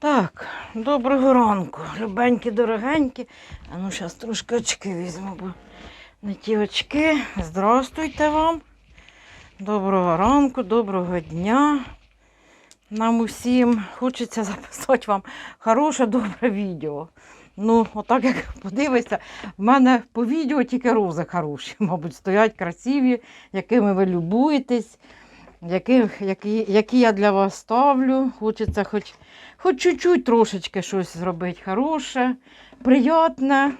Так, доброго ранку, любенькі, дорогенькі. А ну, зараз трошки очки візьму, бо не ті очки. Здрастуйте вам. Доброго ранку, доброго дня. Нам усім хочеться записати вам хороше, добре відео. Ну, отак як подивишся, в мене по відео тільки рози хороші, мабуть, стоять красиві, якими ви любуєтесь, які, які, які я для вас ставлю. Хочеться хоч хоч чуть-чуть трошечки щось зробити хороше, приятне.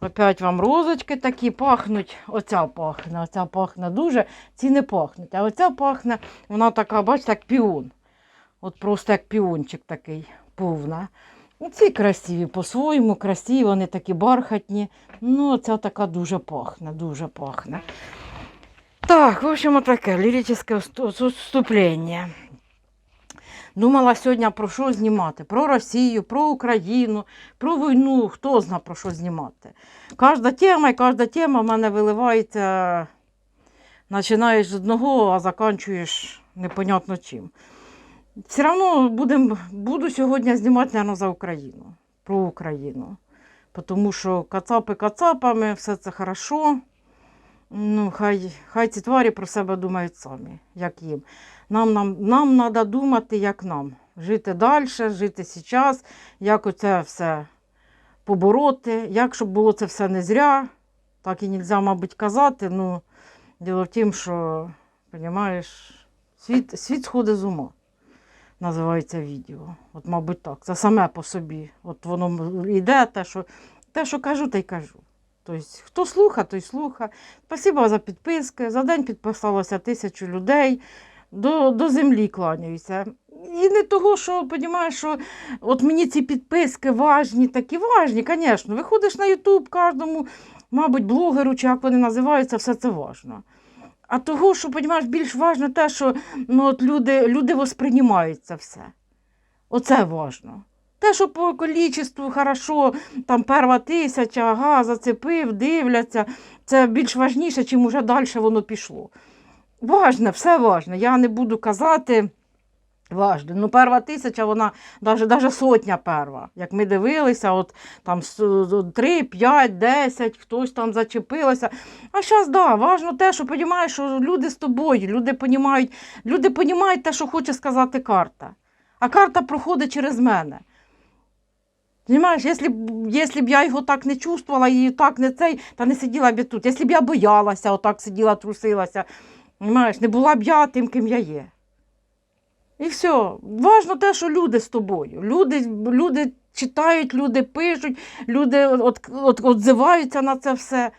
Опять вам розочки такі пахнуть. Оця пахне, оця пахне дуже, ці не пахнуть. А оця пахне, вона така, бачите, як піон. От просто як піончик такий повна. Ці красиві по-своєму, красиві, вони такі бархатні. Ну, ця така дуже пахне, дуже пахне. Так, в общем, таке ліричне вступлення. Думала сьогодні про що знімати? Про Росію, про Україну, про війну, хто зна про що знімати. Кожна тема і кожна тема в мене виливається, починаєш з одного, а закінчуєш непонятно чим. Все одно будем, буду сьогодні знімати, мабуть, за Україну, про Україну. Тому що кацапи кацапами, все це хорошо. Ну, хай, хай ці тварі про себе думають самі, як їм. Нам нам, нам треба думати, як нам. Жити далі, жити зараз, як оце все побороти, як щоб було це все не зря. Так і не можна, мабуть, казати. Ну, діло в тім, що, розумієш, світ, світ сходить з ума. Називається відео. От, мабуть, так. Це саме по собі. От воно йде, те, що, те, що кажу, те й кажу. Тобто, хто слуха, той слуха. Спасибо за підписки. За день підписалося тисячу людей. До, до землі кланяюся. І не того, що розумієш, що от мені ці підписки важні, такі важні, звісно. Виходиш на Ютуб кожному, мабуть, блогеру, чи як вони називаються, все це важно. А того, що розумієш, більш важно те, що ну, от люди, люди восприймають це все. Оце важно. Те, що по кількістю хорошо, там перша тисяча, ага, зацепив, дивляться, це більш важніше, чим уже далі воно пішло. Важне, все важне. Я не буду казати. Важно. Ну, перша тисяча, вона навіть, навіть сотня перша. Як ми дивилися, от там 3, 5, 10, хтось там зачепилося. А зараз, да, важно те, що розумієш, що люди з тобою, люди розуміють, люди розуміють те, що хоче сказати карта. А карта проходить через мене. Понимаєш, якщо б я його так не чувствувала і так не цей, та не сиділа б я тут. Якщо б я боялася, отак сиділа, трусилася, понимаєш, не була б я тим, ким я є. І все. Важно те, що люди з тобою. Люди, люди читають, люди пишуть, люди от, от, отзиваються на це все.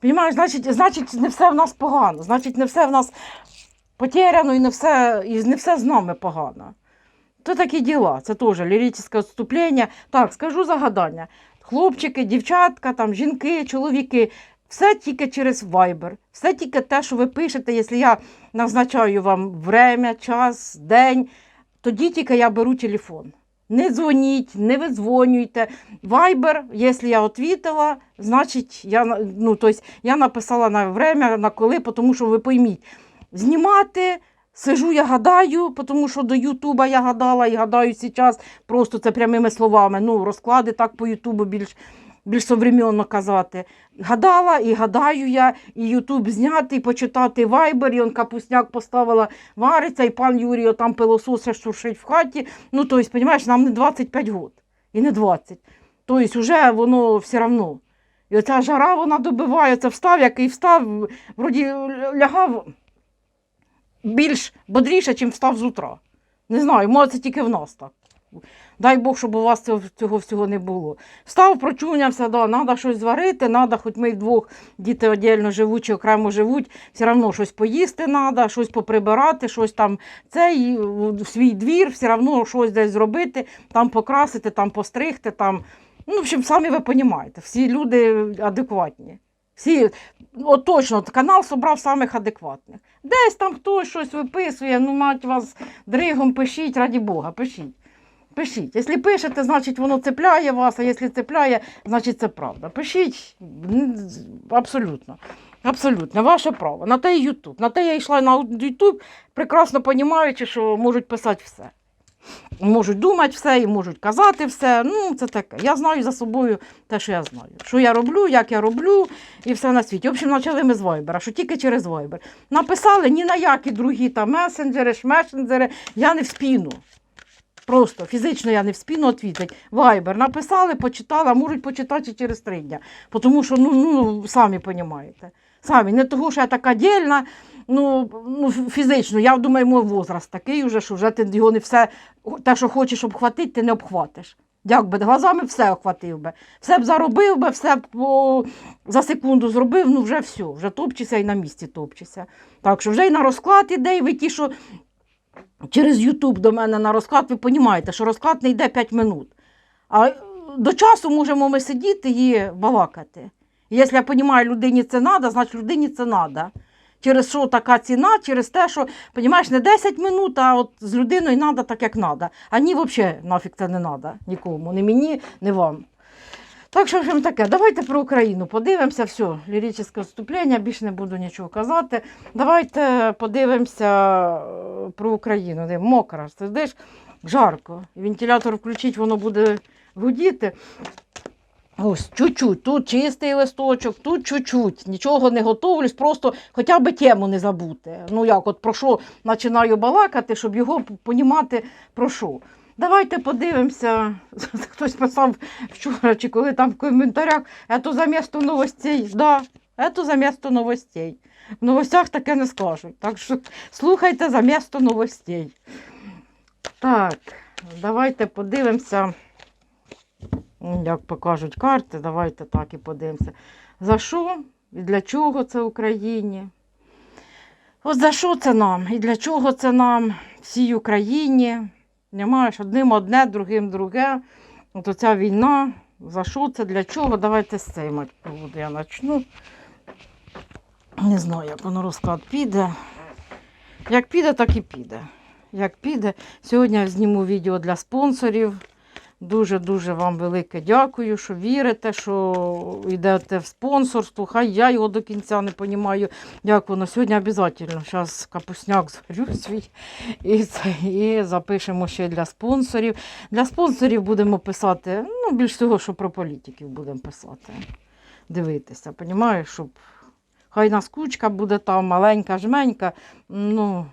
Понимаєш, значить, значить, не все в нас погано, значить, не все в нас потеряно і не все, і не все з нами погано. То такі діла, це теж ліричне відступлення. Так, скажу загадання. Хлопчики, дівчатка, там, жінки, чоловіки, все тільки через Viber, все тільки те, що ви пишете, якщо я назначаю вам время, час, день, тоді тільки я беру телефон. Не дзвоніть, не видзвонюйте. Viber, якщо я відповіла, значить я, ну, тобто, я написала на время, на коли, тому що ви пойміть, знімати. Сижу, я гадаю, тому що до Ютуба я гадала і гадаю зараз, просто це прямими словами. Ну, розклади так по Ютубу більш більш современно казати. Гадала і гадаю я, і Ютуб зняти, і почитати Вайбер, і он капусняк поставила, вариться, і пан Юрій там пилососа шуршить в хаті. Ну, тобто, розумієш, нам не 25 років і не 20. Тобто, вже воно все одно. І оця жара вона добиває, встав, який встав, вроді лягав більш бодріше, ніж встав з утра. Не знаю, може це тільки в нас так. Дай Бог, щоб у вас цього, цього всього не було. Встав, прочунявся, да, треба щось зварити, треба, хоч ми вдвох діти віддільно живуть чи окремо живуть, все одно щось поїсти треба, щось поприбирати, щось там цей, в свій двір, все одно щось десь зробити, там покрасити, там постригти. там. Ну, в общем, самі ви розумієте, всі люди адекватні. Всі, от точно, канал зібрав самих адекватних. Десь там хтось щось виписує, ну, мать вас дригом пишіть, раді Бога, пишіть. Пишіть. Якщо пишете, значить воно цепляє вас, а якщо цепляє, значить це правда. Пишіть абсолютно. Абсолютно, ваше право. На те і Ютуб. На те я йшла на Ютуб, прекрасно розуміючи, що можуть писати все. Можуть думати все і можуть казати все. Ну, це таке. Я знаю за собою те, що я знаю. Що я роблю, як я роблю, і все на світі. В общем, почали ми з Viber, що тільки через Viber. Написали ні на які другі там месенджери, шмесенджери, я не вспіну. Просто фізично я не вспіну відповідати. Viber написали, почитала, можуть почитати через три дня. Тому що, ну, ну самі розумієте. Самі, не того, що я така дільна, ну, ну фізично, я думаю, мій возраст такий вже, що вже ти його не все, те, що хочеш обхватити, ти не обхватиш. Як би глазами все охватив би. Все б заробив би, все б о, за секунду зробив, ну вже все, вже топчеся і на місці топчеся. Так що вже і на розклад іде, і ви ті, що через Ютуб до мене на розклад, ви розумієте, що розклад не йде 5 минут. А до часу можемо ми сидіти і балакати. Якщо я розумію, людині це треба, значить людині це треба. Через що така ціна? Через те, що, розумієш, не 10 минут, а от з людиною треба так, як треба. А ні, взагалі нафіг це не треба нікому. Ні мені, ні вам. Так що, в общем, таке, давайте про Україну подивимося. Все, ліричне вступлення, більше не буду нічого казати. Давайте подивимося е, про Україну. Де мокро, сидиш, жарко. Вентилятор включить, воно буде гудіти. Ось, чуть-чуть, тут чистий листочок, тут чуть-чуть. Нічого не готовлюсь, просто хоча б тему не забути. Ну як, от про що починаю балакати, щоб його понімати про що. Давайте подивимося. Хтось писав вчора, чи коли там в коментарях, це замісто новостей. Да, це замісто новостей. В новостях таке не скажуть. Так що слухайте замісто новостей. Так, давайте подивимося. Як покажуть карти, давайте так і подивимося. За що і для чого це Україні? От за що це нам? І для чого це нам всій Україні? Немає одним одне, другим друге. От оця війна. За що це? Для чого? Давайте з мать проводу я почну. Не знаю, як воно розклад піде. Як піде, так і піде. Як піде. Сьогодні я зніму відео для спонсорів. Дуже-дуже вам велике дякую, що вірите, що йдете в спонсорство. Хай я його до кінця не розумію, як воно. Сьогодні обов'язково. Зараз капусняк зварю свій і, і запишемо ще для спонсорів. Для спонсорів будемо писати, ну, більш всього, що про політиків будемо писати. Дивитися, розумієш, щоб хай нас кучка буде там, маленька, жменька. Ну,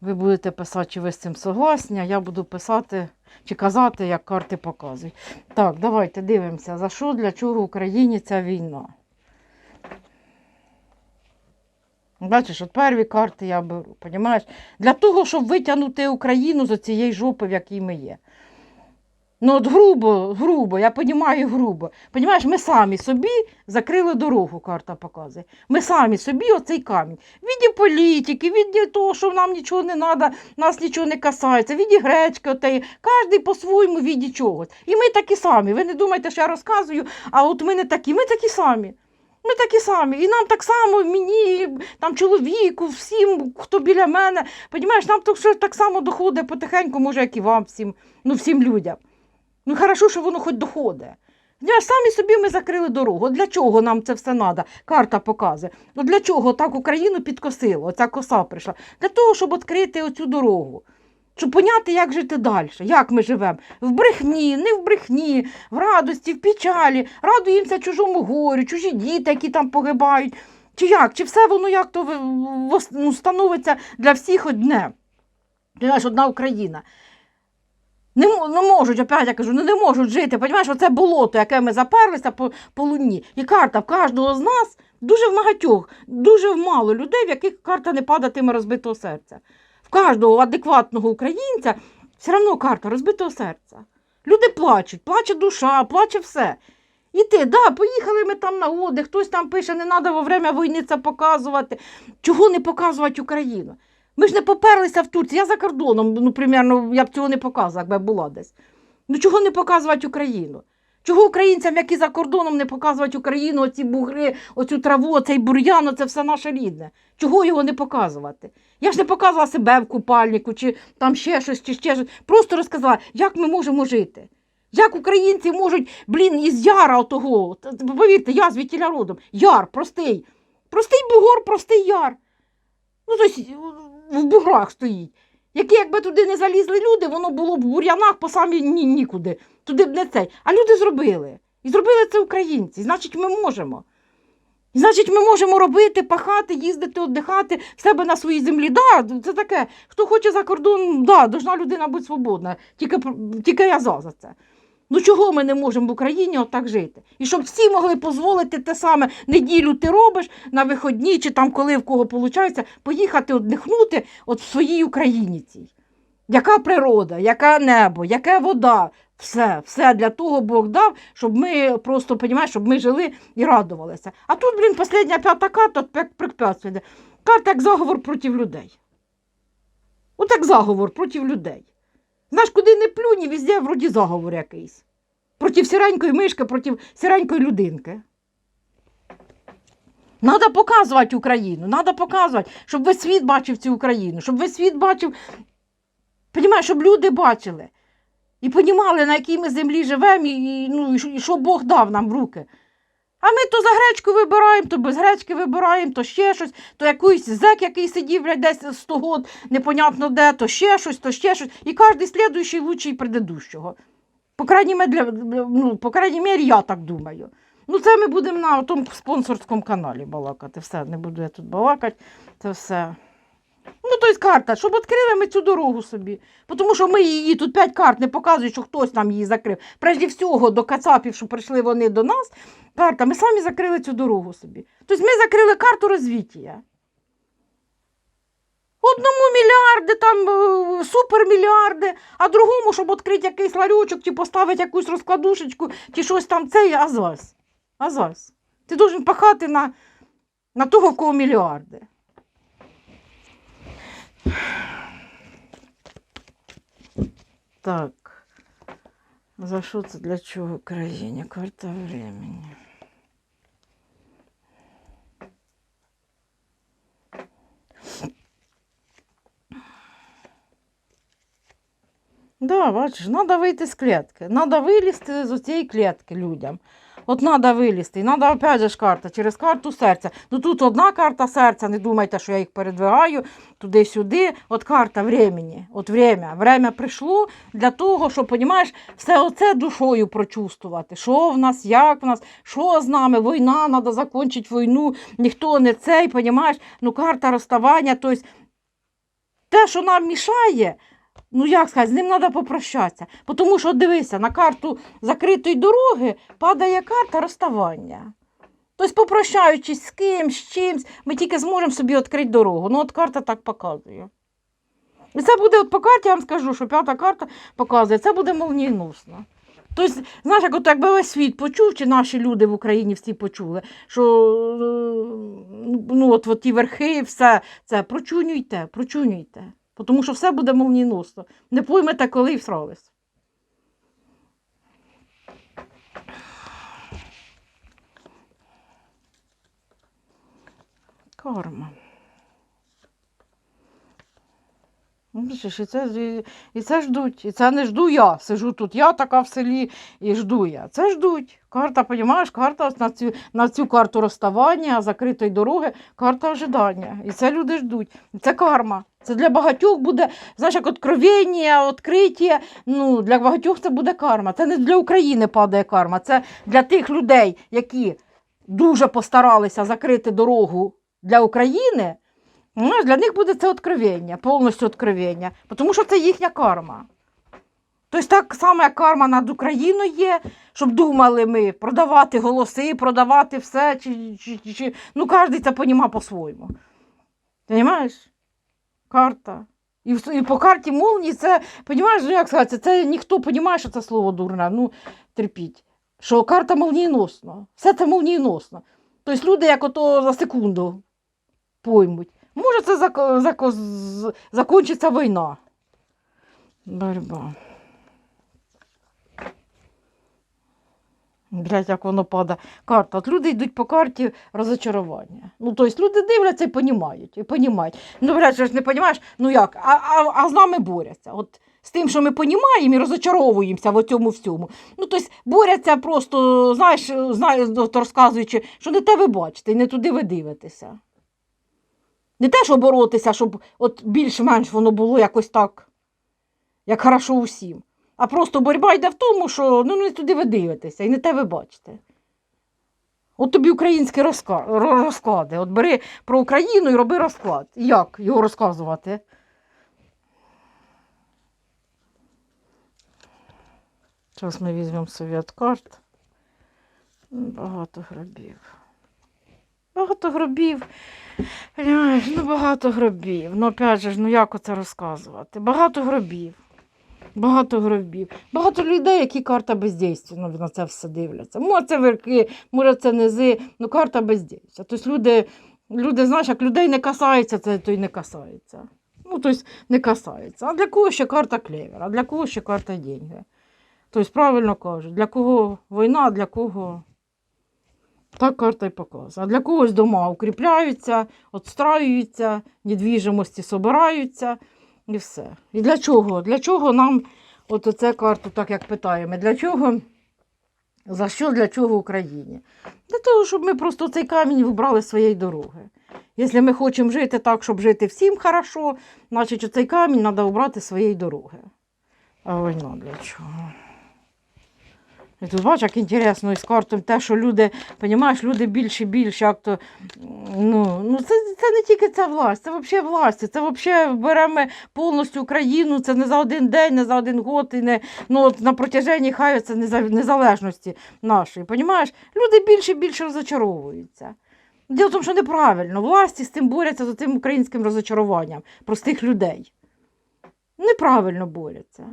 ви будете писати, чи ви з цим согласні, а я буду писати чи казати, як карти показують. Так, давайте дивимося, за що, для чого в Україні ця війна. Бачиш, от перві карти я беру, понімаєш? Для того, щоб витягнути Україну з цієї жопи, в якій ми є. Ну, от грубо, грубо, я розумію грубо. Понімаєш, ми самі собі закрили дорогу, карта показує. Ми самі собі оцей камінь. Віді політики, від того, що нам нічого не треба, нас нічого не касається, віді гречки, отеї, кожен по-своєму віді чогось. І ми такі самі. Ви не думайте, що я розказую, а от ми не такі, ми такі самі. Ми такі самі. І нам так само, мені, там чоловіку, всім, хто біля мене. Понімаєш, нам так, так само доходить потихеньку, може, як і вам всім, ну, всім людям. Ну, хорошо, що воно хоч доходить. Самі собі ми закрили дорогу. Для чого нам це все треба? Карта показує. От Для чого так Україну підкосило, оця коса прийшла? Для того, щоб відкрити оцю дорогу. Щоб поняти, як жити далі, як ми живемо. В брехні, не в брехні, в радості, в печалі, радуємося чужому горю, чужі діти, які там погибають. Чи як? Чи все воно як то ну, становиться для всіх одне? Одна Україна. Не, не можуть, опять я кажу, ну не можуть жити. Понімаєш, оце болото, яке ми заперлися по, по луні. І карта в кожного з нас дуже в багатьох, дуже в мало людей, в яких карта не падатиме розбитого серця. В кожного адекватного українця все одно карта розбитого серця. Люди плачуть, плаче душа, плаче все. І ти, да, поїхали ми там на отдих, хтось там пише, не треба во время війни це показувати. Чого не показувати Україну? Ми ж не поперлися в Турцію. Я за кордоном, ну, примерно, я б цього не показувала, якби я була десь. Ну чого не показувати Україну? Чого українцям, які за кордоном, не показувати Україну, оці бугри, оцю траву, оцей бур'ян, це все наше рідне. Чого його не показувати? Я ж не показувала себе в купальнику, чи там ще щось, чи ще щось. Просто розказала, як ми можемо жити. Як українці можуть, блін, із яра та повірте, я звідтіля родом, яр, простий. Простий бугор, простий яр. Ну, тобто в буграх стоїть. Які, якби туди не залізли люди, воно було б в бур'янах по самі ні, нікуди. Туди б не цей. А люди зробили. І зробили це українці. Значить, ми можемо. І, Значить, ми можемо робити, пахати, їздити, віддихати в себе на своїй землі. Да, це таке. Хто хоче за кордон, да, должна людина бути свободна. Тільки, тільки я за, за це. Ну чого ми не можемо в Україні отак жити? І щоб всі могли дозволити те саме неділю ти робиш на виходні, чи там коли в кого виходить, поїхати віддихнути от в своїй Україні цій. Яка природа, яке небо, яка вода, все, все для того Бог дав, щоб ми просто, понімаєш, щоб ми жили і радувалися. А тут, блін, остання п'ята карта, як препятствие. Карта як заговор проти людей. От як заговор проти людей. Знаєш, куди не плюнь, везде вроді заговор якийсь. Проти сіренької мишки, проти сіренької людинки. Надо показувати Україну, треба показувати, щоб весь світ бачив цю Україну, щоб весь світ бачив, понімаєш, щоб люди бачили і понімали, на якій ми землі живемо, і, ну, і що Бог дав нам в руки. А ми то за гречку вибираємо, то без гречки вибираємо, то ще щось, то якийсь зек, який сидів блядь, десь 100 год, непонятно де, то ще щось, то ще щось. І кожен слідуючий лучший предыдущого. По крайній мере, ну, по крайній мірі, я так думаю. Ну, це ми будемо на тому спонсорському каналі балакати. Все, не буду я тут балакати, це все. Ну, тобто карта, щоб відкрили ми цю дорогу собі. Тому що ми її тут п'ять карт не показують, що хтось нам її закрив. Прежде всього, до кацапів, що прийшли вони до нас, карта, ми самі закрили цю дорогу собі. Тобто ми закрили карту розвіття. Одному мільярди, там е, супермільярди, а другому, щоб відкрити якийсь ларючок, чи поставити якусь розкладушечку, чи щось там це, азась. Азась. Ти должен пахати на, на того, в кого мільярди. Так. За що це для чого країні? Карта времени. Да, бачиш, треба вийти з клітки. Треба вилізти з цієї клітки людям. От треба вилізти. І треба, опять ж карта, через карту серця. Ну тут одна карта серця, не думайте, що я їх передвигаю туди-сюди. От карта времени. От время. Время прийшло для того, щоб, понімаєш, все оце душою прочувствувати. Що в нас, як в нас, що з нами, війна, треба закінчити війну, ніхто не цей, понімаєш? Ну, карта розставання, тобто те, що нам мішає, ну як сказати, з ним треба попрощатися. Тому що, дивися, на карту закритої дороги падає карта розставання. Тобто, попрощаючись з ким, з чимсь, ми тільки зможемо собі відкрити дорогу. Ну, от карта так показує. І це буде от по карті, я вам скажу, що п'ята карта показує, це буде молнієносно. Тобто, знаєш, як от якби весь світ почув, чи наші люди в Україні всі почули, що е, ну, от, от ті верхи, все це прочунюйте, прочунюйте. Тому що все буде молнієносно. Не поймете, коли і всрались. Карма. Ну, бачиш, і це, і, і це ждуть. І це не жду я. Сижу тут, я така в селі і жду я. Це ждуть. Карта, розумієш, карта на цю, на цю карту розставання, закритої дороги, карта ожидання. І це люди ждуть. І це карма. Це для багатьох буде, знаєш, як откровення, відкриття. Ну, для багатьох це буде карма. Це не для України падає карма, це для тих людей, які дуже постаралися закрити дорогу для України. Ну, для них буде це откровення, повністю откровення, тому що це їхня карма. Тобто так само, як карма над Україною є, щоб думали ми продавати голоси, продавати все, чи, чи, чи, ну кожен це понімає по-своєму. Понимаєш? Карта. І, і по карті молнії це, понімаєш, ну як сказати, це ніхто понімає, що це слово дурне, ну терпіть. Що карта молнієносно. Все це молнієносно. Тобто люди як ото за секунду поймуть. Може, це зак... зак... закінчиться війна. Борьба. Блять, як воно падає. Карта. От люди йдуть по карті розочарування. Ну, тобто люди дивляться і понімають. І понімають. Ну, блядь, що ж не понімаєш, ну як? А, а, а з нами борються. От з тим, що ми понімаємо і розочаровуємося в цьому всьому. Ну, тобто борються просто, знаєш, знаєш, от розказуючи, що не те ви бачите і не туди ви дивитеся. Не те, що боротися, щоб от більш-менш воно було якось так, як хорошо усім. А просто боротьба йде в тому, що ну, не туди ви дивитеся і не те ви бачите. От тобі українські розклади. От бери про Україну і роби розклад. Як його розказувати? Зараз ми візьмемо совет карт. Багато гробів. Багато гробів. Понимаєш, ну багато гробів. Ну, опять же, ну як оце розказувати? Багато гробів. Багато гробів. Багато людей, які карта бездействия, ну, на це все дивляться. Може, це верхи, може, це низи, ну карта бездействия. Тобто люди, люди, знаєш, як людей не касається, це то й не касається. Ну, тобто не касається. А для кого ще карта клевер, а для кого ще карта деньги? Тобто, правильно кажуть, для кого війна, а для кого так карта й показує. А для когось дома укріпляються, отстраюються, недвіжимості собираються і все. І для чого? Для чого нам от оце карту, так як питаємо, для чого? За що для чого Україні? Для того, щоб ми просто цей камінь вибрали своєї дороги. Якщо ми хочемо жити так, щоб жити всім хорошо, значить оцей камінь треба обрати своєї дороги. А війна для чого? І тут бачиш, як інтересно із картом те, що люди, розумієш, люди більше і більше, як то, ну, ну це, це не тільки ця власть, це взагалі власть, це взагалі беремо повністю Україну, це не за один день, не за один год, і не ну, от на протяженні хай це неза- незалежності нашої. Понімаєш? Люди більше і більше розочаровуються. Діло в тому, що неправильно. Власті з тим борються з тим українським розочаруванням простих людей. Неправильно борються.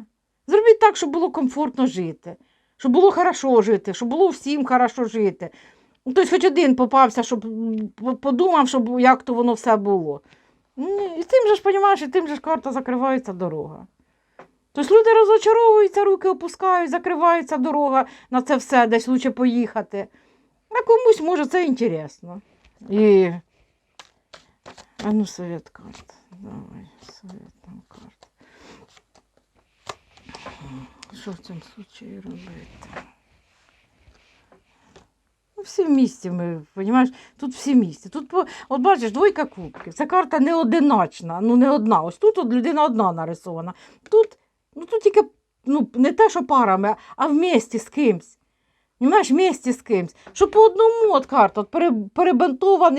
Зробіть так, щоб було комфортно жити, щоб було хорошо жити, щоб було всім хорошо жити. Ну, Тобто хоч один попався, щоб подумав, щоб як то воно все було. Ні, І тим же ж, розумієш, і тим же ж карта закривається дорога. Тобто люди розочаровуються, руки опускають, закривається дорога на це все, десь лучше поїхати. А комусь може це інтересно. І. А ну, совет карт. Давай, совет нам карт. Що в цьому случаї робити? Ну, всі в місті ми, розумієш, тут всі в місті. Тут, от бачиш, двойка кубків. Це карта не одиначна, ну не одна. Ось тут от людина одна нарисована. Тут, ну, тут тільки ну, не те, що парами, а в місті з кимсь. В місті з кимсь. Що по одному от карта, от пере,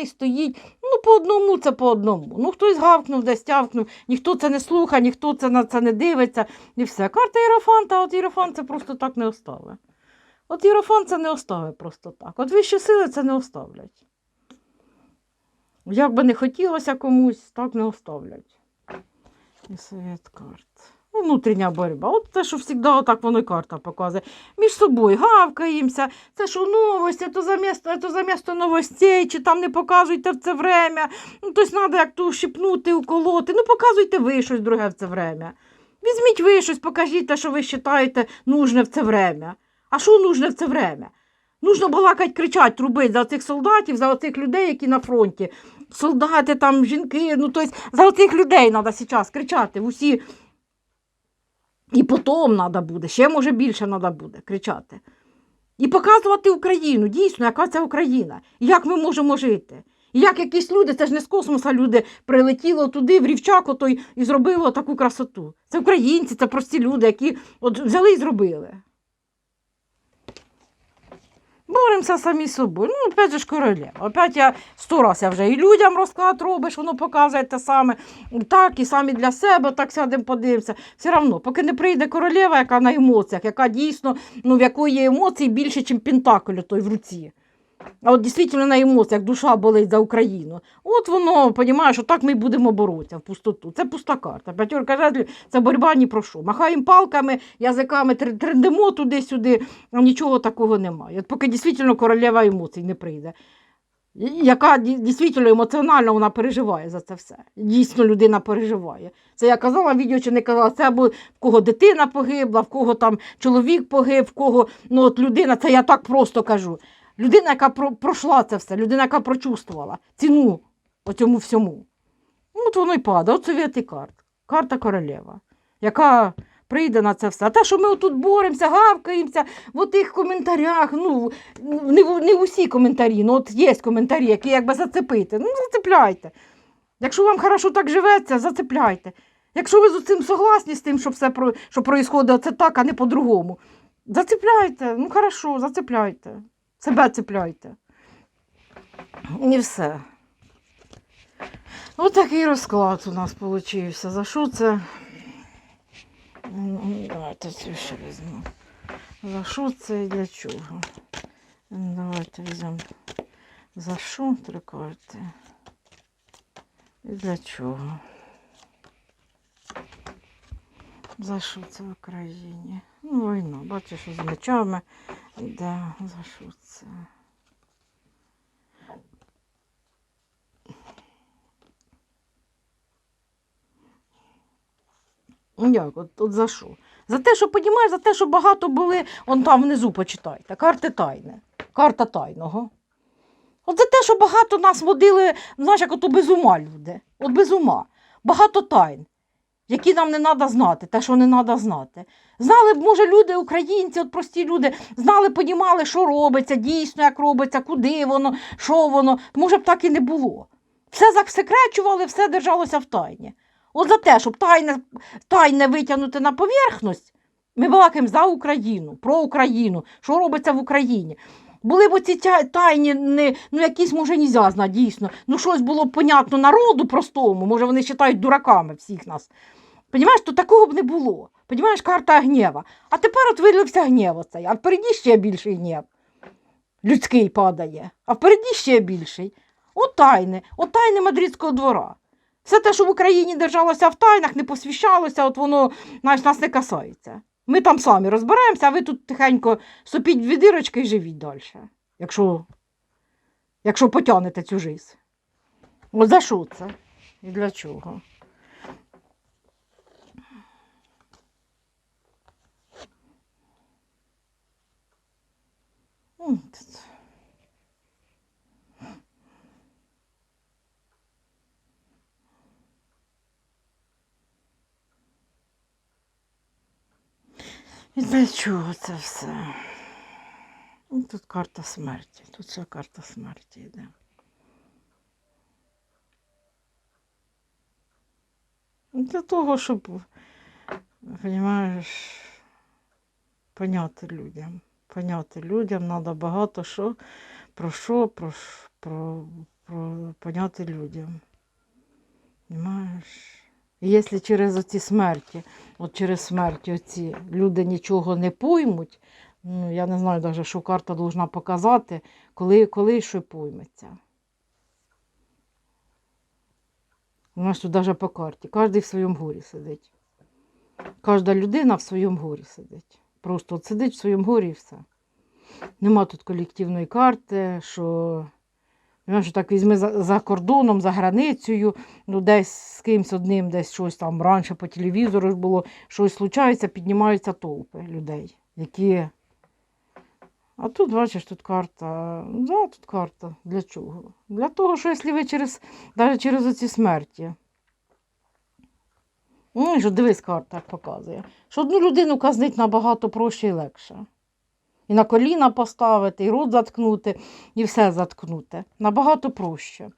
стоїть. Ну, по одному це по одному. Ну, хтось гавкнув, десь тявкнув, ніхто це не слухає, ніхто це на це не дивиться. І все. Карта Єрофанта, от Єрофант це просто так не оставить. От Єрофант це не оставить просто так. От вищі сили це не оставлять. Як би не хотілося комусь, так не оставлять. І совет карт. Ну, Внутрішня боротьба. От те, що завжди так воно і карта показує. Між собою гавкаємося. Це що новості, то замісто, то замісто новостей, чи там не показуйте в це время. Ну, тобто треба як то щепнути, уколоти. Ну, показуйте ви щось друге в це время. Візьміть ви щось, покажіть те, що ви вважаєте нужне в це время. А що нужне в це время? Нужно балакать, кричать, трубить за цих солдатів, за цих людей, які на фронті. Солдати, там, жінки, ну тобто за цих людей треба зараз кричати в усі. І потім треба буде, ще може більше треба буде кричати. І показувати Україну, дійсно, яка це Україна, як ми можемо жити. Як якісь люди, це ж не з космоса люди прилетіло туди, в рівчак отой, і зробило таку красоту. Це українці, це прості люди, які от взяли і зробили. Боремося самі з собою. Ну, опять же ж королева. Опять я сто раз я вже і людям розклад робиш, воно показує те саме. Так, і самі для себе, так сядемо, подивимося. Все одно, поки не прийде королева, яка на емоціях, яка дійсно, ну, в якої емоції більше, ніж пентакль той в руці. А от дійсно на емоціях душа болить за Україну. От воно, розумієш, отак ми будемо боротися в пустоту. Це пуста карта. П'ятерка жезлів – це боротьба ні про що. Махаємо палками, язиками, тр- трендимо туди-сюди, а нічого такого немає. От поки дійсно королева емоцій не прийде. Яка дійсно емоціонально вона переживає за це все. Дійсно, людина переживає. Це я казала в відео чи не казала, це або в кого дитина погибла, в кого там чоловік погиб, в кого ну от людина, це я так просто кажу. Людина, яка про- пройшла це все, людина, яка прочувствувала ціну оцьому всьому. Ну, От воно й падає. От совєтий карт. Карта королева, яка прийде на це все. А те, що ми отут боремося, гавкаємося в тих коментарях, ну, не, не усі коментарі, ну от є коментарі, які якби зацепити. Ну, зацепляйте. Якщо вам хорошо так живеться, зацепляйте. Якщо ви з цим согласні з тим, що все що происходить оце так, а не по-другому, зацепляйте. Ну хорошо, зацепляйте. Себе цепляйте. І все. Ось такий розклад у нас вийшов. За що це? Ну, Давайте цю ще візьму. За що це і для чого? Давайте візьмемо. За що три карти? І для чого? За що це в Україні? Ну, війна. Бачиш, з мечами. Да, за що це? Як, от, от за що? За те, що понімаєш, за те, що багато були, он там внизу почитайте. Карти тайне. Карта тайного. От за те, що багато нас водили, знаєш, як ото без ума люди. От без ума. Багато тайн, які нам не треба знати, те, що не треба знати. Знали б, може, люди, українці, от прості люди, знали, понімали, що робиться, дійсно, як робиться, куди воно, що воно. Може б так і не було. Все засекречували, все держалося в тайні. От за те, щоб тайне, тайне витягнути на поверхність, ми балакаємо за Україну, про Україну, що робиться в Україні. Були б ці тайні, не, ну якісь, може, нельзя знати, дійсно. Ну, щось було б понятно народу простому, може, вони вважають дураками всіх нас. Понімаєш, то такого б не було. Понімаєш, карта гнєва. А тепер от вилився гнєв оцей, а впереді ще більший гнєв. Людський падає, а впереді ще більший. От тайни, от тайни мадридського двора. Все те, що в Україні держалося в тайнах, не посвіщалося, от воно знаєш, нас не касається. Ми там самі розберемося, а ви тут тихенько сопіть дві дирочки і живіть далі, якщо, якщо потягнете цю жизнь. От за що це? І для чого? М, І для чого це все? Ну, Тут карта смерті. Тут ще карта смерті йде. Для того, щоб, розумієш, поняти людям. Поняти людям треба багато що, про що, про, про, про поняти людям. Понимаєш? І якщо через оці смерті, от через смерть оці люди нічого не поймуть, ну, я не знаю навіть, що карта повинна показати, коли, коли що пойметься. У нас тут навіть по карті. Кожен в своєму горі сидить. Кожна людина в своєму горі сидить. Просто от сидить в своєму горі і все. Нема тут колективної карти, що, що так візьми за, за кордоном, за границею, ну десь з кимсь одним, десь щось там раніше по телевізору ж було, щось случається, піднімаються толпи людей, які. А тут, бачиш, тут карта. Да, тут карта. Для чого? Для того, що якщо ви через, навіть через оці смерті. Ну, що дивись, карта як показує. Що одну людину казнить набагато проще і легше. І на коліна поставити, і рот заткнути, і все заткнути. Набагато проще.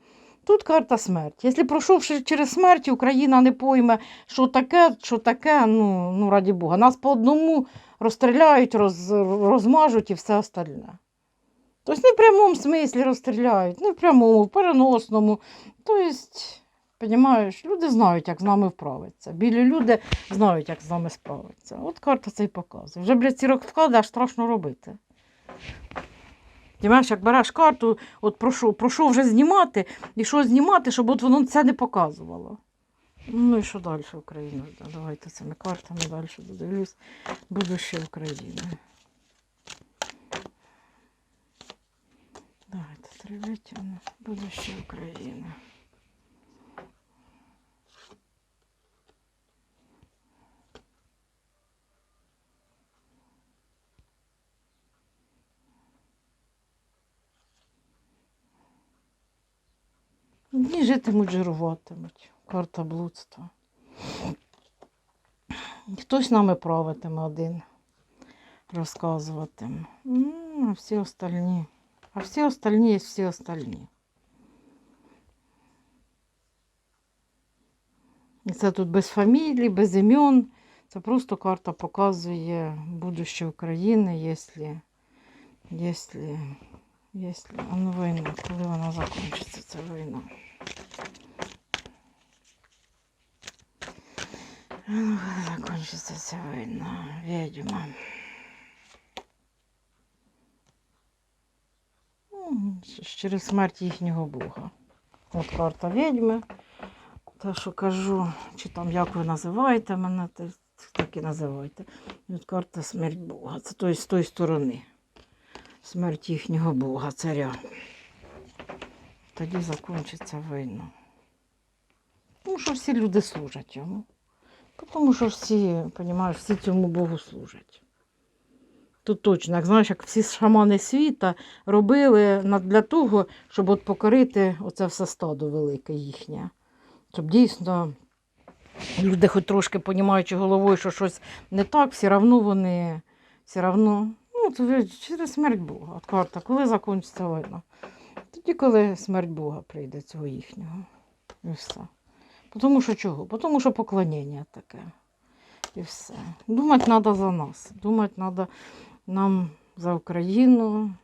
Тут карта смерті. Якщо пройшовши через смерть, Україна не пойме, що таке, що таке, ну, ну раді Бога. Нас по одному розстріляють, роз, розмажуть і все остальне. Тобто не в прямому смислі розстріляють, не в прямому, в переносному. Тобто, розумієш, люди знають, як з нами вправитися. Білі люди знають, як з нами справитися. От карта це й показує. Вже, блядь, ці розклади аж страшно робити. Знаєш, як береш карту, от прошу, прошу вже знімати, і що знімати, щоб от воно це не показувало. Ну і що далі Україна? Давайте цими картами далі додивлюсь. Буду ще України. Давайте три витягну. Буду ще України. Дні житимуть, жируватимуть. Карта блудства. Хтось нами правитиме один, розказуватиме. А всі остальні. А всі остальні є всі остальні. І це тут без фамілій, без імен. Це просто карта показує будуще України, якщо, якщо, ну війна, коли вона закінчиться, ця війна. Ну, коли закінчиться ця війна, відьма. Ну, Через смерть їхнього Бога. От карта відьми. Те, що кажу, чи там як ви називаєте мене, так і називайте. І от карта смерть Бога. Це той, з тої сторони. Смерть їхнього Бога, царя. Тоді закінчиться війна. Тому що всі люди служать йому. Тому що всі, розумієш, всі цьому Богу служать. Тут точно, як знаєш, як всі шамани світа робили для того, щоб от покорити оце все стадо велике їхнє. Щоб дійсно люди хоч трошки понімаючи головою, що щось не так, все одно вони все одно, це через смерть Бога. От карта, коли закінчиться війна? Тоді, коли смерть Бога прийде цього їхнього. І все. Тому що чого? Тому що поклонення таке. І все. Думати треба за нас. Думати треба нам за Україну,